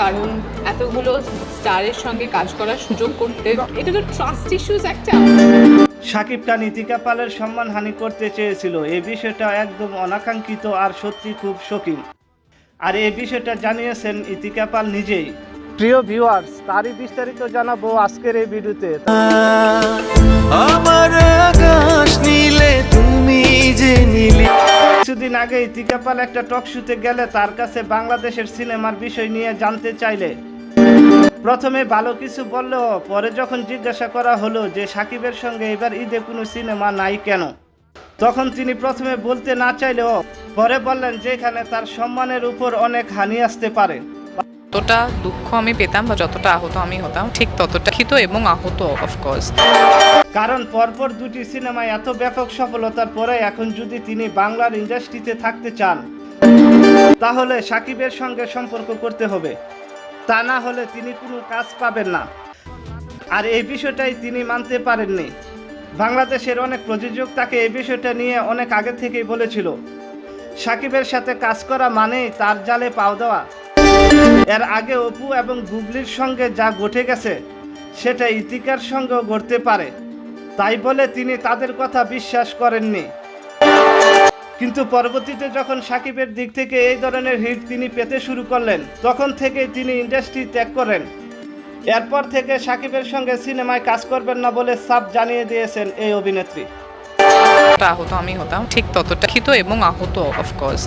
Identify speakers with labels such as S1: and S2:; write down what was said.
S1: কারণ এতগুলো স্টারের সঙ্গে কাজ করার সুযোগ করতে এটা তো ট্রাস্ট ইস্যুস একটা।
S2: সাকিব খান ইতিকা পালের সম্মানহানি করতে চেয়েছিল। এই বিষয়টা একদম অনাকাঙ্ক্ষিত আর সত্যি খুব শোকিং আর এই বিষয়টা জানিয়েছেন ইতিকা পাল নিজেই। প্রিয় ভিউয়ার্স তারই বিস্তারিত জানাব আজকের এই ভিডিওতে।
S3: আমার
S2: কিছুদিন আগে ইতিকাপাল একটা টক শুতে গেলে তার কাছে বাংলাদেশের সিনেমার বিষয় নিয়ে জানতে চাইলে। প্রথমে ভালো কিছু বললেও পরে যখন জিজ্ঞাসা করা হলো যে সাকিবের সঙ্গে এবার ঈদে কোনো সিনেমা নাই কেন, তখন তিনি প্রথমে বলতে না চাইলেও পরে বললেন যেখানে তার সম্মানের উপর অনেক হানি আসতে পারে।
S1: যতটা দুঃখ আমি পেতাম বা যতটা আহত আমি হতাম, ঠিক ততটা খিত এবং আহত অফকোর্স
S2: কারণ পরপর দুটি সিনেমায় এত ব্যাপক সফলতার পরে এখন যদি তিনি বাংলার ইন্ডাস্ট্রিতে থাকতে চান, তাহলে সাকিবের সঙ্গে সম্পর্ক করতে হবে। তা না হলে তিনি কোনো কাজ পাবেন না। আর এই বিষয়টাই তিনি মানতে পারেননি। বাংলাদেশের অনেক প্রযোজক তাকে এই বিষয়টা নিয়ে অনেক আগে থেকেই বলেছিল, সাকিবের সাথে কাজ করা মানেই তার জালে পাও দেওয়া। এর আগে অপু এবং গুগলির সঙ্গে যা ঘটে গেছে, সেটা ইতিকার সঙ্গেও ঘটতে পারে। তাই বলে তিনি তাদের কথা বিশ্বাস করেননি। কিন্তু পরবর্তীতে যখন সাকিবের দিক থেকে এই ধরনের হিট তিনি পেতে শুরু করলেন, তখন থেকে তিনি ইন্ডাস্ট্রি ত্যাগ করেন। এরপর থেকে সাকিবের সঙ্গে সিনেমায় কাজ করবেন না বলে সাপ জানিয়ে দিয়েছেন এই অভিনেত্রী।
S1: আহত আমি হতাম, ঠিক ততটা খিত এবং আহত অফকোর্স